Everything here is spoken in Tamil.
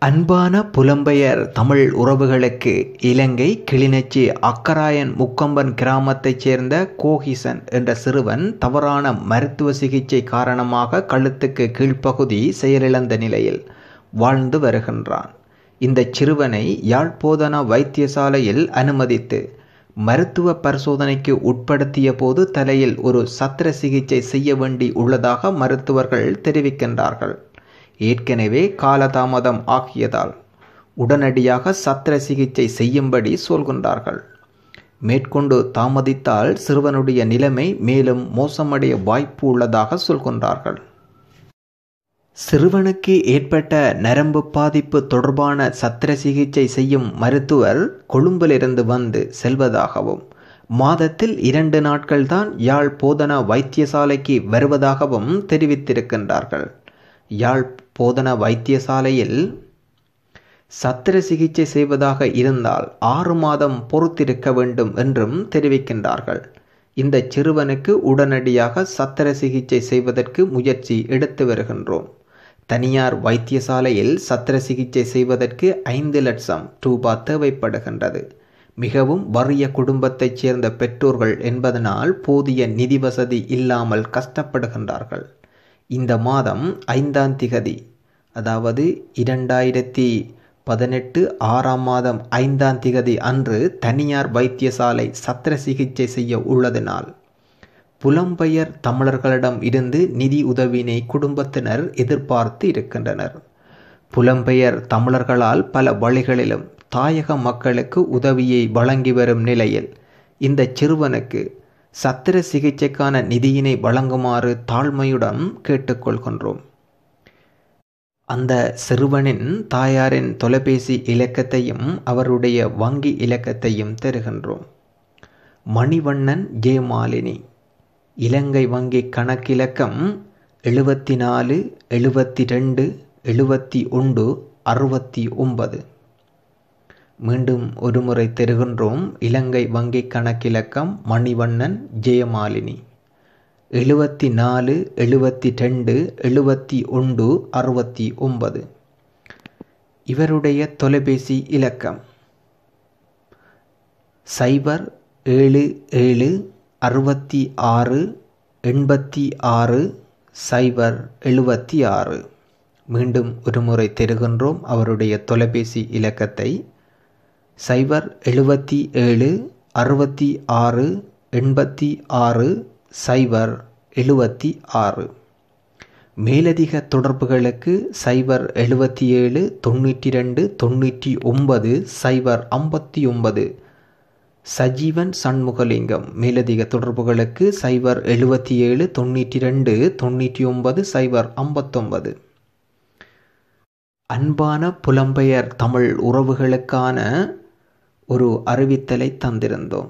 அன்பான புலம்பெயர் தமிழ் உறவுகளுக்கு இலங்கை கிளிநொச்சி அக்கராயன் முக்கம்பன் கிராமத்தைச் சேர்ந்த கோகிசன் என்ற சிறுவன் தவறான மருத்துவ சிகிச்சை காரணமாக கழுத்துக்கு கீழ்ப்பகுதி செயலிழந்த நிலையில் வாழ்ந்து வருகின்றான். இந்த சிறுவனை யாழ்ப்போதனா வைத்தியசாலையில் அனுமதித்து மருத்துவ பரிசோதனைக்கு உட்படுத்திய போது தலையில் ஒரு சத்திர சிகிச்சை செய்ய வேண்டி உள்ளதாக மருத்துவர்கள் தெரிவிக்கின்றார்கள். ஏற்கனவே காலதாமதம் ஆகியதால் உடனடியாக சத்திர சிகிச்சை செய்யும்படி சொல்கின்றார்கள். மேற்கொண்டு தாமதித்தால் சிறுவனுடைய நிலைமை மேலும் மோசமடைய வாய்ப்பு உள்ளதாக சொல்கின்றார்கள். சிறுவனுக்கு ஏற்பட்ட நரம்பு பாதிப்பு தொடர்பான சத்திர சிகிச்சை செய்யும் மருத்துவர் கொழும்பிலிருந்து வந்து செல்வதாகவும் மாதத்தில் இரண்டு நாட்கள்தான் யாழ் போதனா வைத்தியசாலைக்கு வருவதாகவும் தெரிவித்திருக்கின்றார்கள். யாழ் போதனா வைத்தியசாலையில் சத்திர சிகிச்சை செய்வதாக இருந்தால் ஆறு மாதம் பொறுத்திருக்க வேண்டும் என்றும் தெரிவிக்கின்றார்கள். இந்த சிறுவனுக்கு உடனடியாக சத்திர சிகிச்சை செய்வதற்கு முயற்சி எடுத்து வருகின்றோம். தனியார் வைத்தியசாலையில் சத்திர சிகிச்சை செய்வதற்கு ஐந்து லட்சம் ரூபா தேவைப்படுகின்றது. மிகவும் வறிய குடும்பத்தைச் சேர்ந்த பெற்றோர்கள் என்பதனால் போதிய நிதி வசதி இல்லாமல் கஷ்டப்படுகின்றார்கள். இந்த மாதம் ஐந்தாம் திகதி அதாவது இரண்டாயிரத்தி பதினெட்டு ஆறாம் மாதம் ஐந்தாம் திகதி அன்று தனியார் வைத்தியசாலை சத்திர சிகிச்சை செய்ய உள்ளதினால் புலம்பெயர் தமிழர்களிடம் இருந்து நிதி உதவினை குடும்பத்தினர் எதிர்பார்த்து இருக்கின்றனர். புலம்பெயர் தமிழர்களால் பல வழிகளிலும் தாயக மக்களுக்கு உதவியை வழங்கி வரும் நிலையில் இந்த சிறுவனுக்கு சத்திர சிகிச்சைக்கான நிதியினை வழங்குமாறு தாழ்மையுடன் கேட்டுக்கொள்கின்றோம். அந்த சிறுவனின் தாயாரின் தொலைபேசி இலக்கத்தையும் அவருடைய வங்கி இலக்கத்தையும் தருகின்றோம். மணிவண்ணன் ஜெயமாலினி இலங்கை வங்கி கணக்கிலக்கம் எழுபத்தி நாலு எழுபத்தி ரெண்டு எழுபத்தி ஒன்று அறுபத்தி ஒன்பது. மீண்டும் ஒருமுறை தருகின்றோம். இலங்கை வங்கி கணக்கிலக்கம் மணிவண்ணன் ஜெயமாலினி. எழுபத்தி நாலு எழுபத்தி ரெண்டு எழுபத்தி ஒன்று அறுபத்தி ஒன்பது இவருடைய தொலைபேசி இலக்கம். சைபர் ஏழு ஏழு அறுபத்தி ஆறு எண்பத்தி ஆறு சைபர் எழுபத்தி ஆறு மீண்டும் ஒருமுறை தருகின்றோம். அவருடைய தொலைபேசி இலக்கத்தை சைபர் எழுபத்தி ஏழு அறுபத்தி ஆறு எண்பத்தி ஆறு சைபர் எழுபத்தி ஆறு. மேலதிக தொடர்புகளுக்கு சைபர் எழுபத்தி ஏழு தொண்ணூற்றி ரெண்டு தொண்ணூற்றி ஒன்பது சைபர் ஐம்பத்தி ஒன்பது. சஜீவன் சண்முகலிங்கம். மேலதிக தொடர்புகளுக்கு சைபர் எழுபத்தி ஏழு தொண்ணூற்றி ரெண்டு தொண்ணூற்றி ஒன்பது சைபர் ஐம்பத்தொன்பது. அன்பான புலம்பெயர் தமிழ் உறவுகளுக்கான ஒரு அறிவித்தலை தந்திருந்தோம்.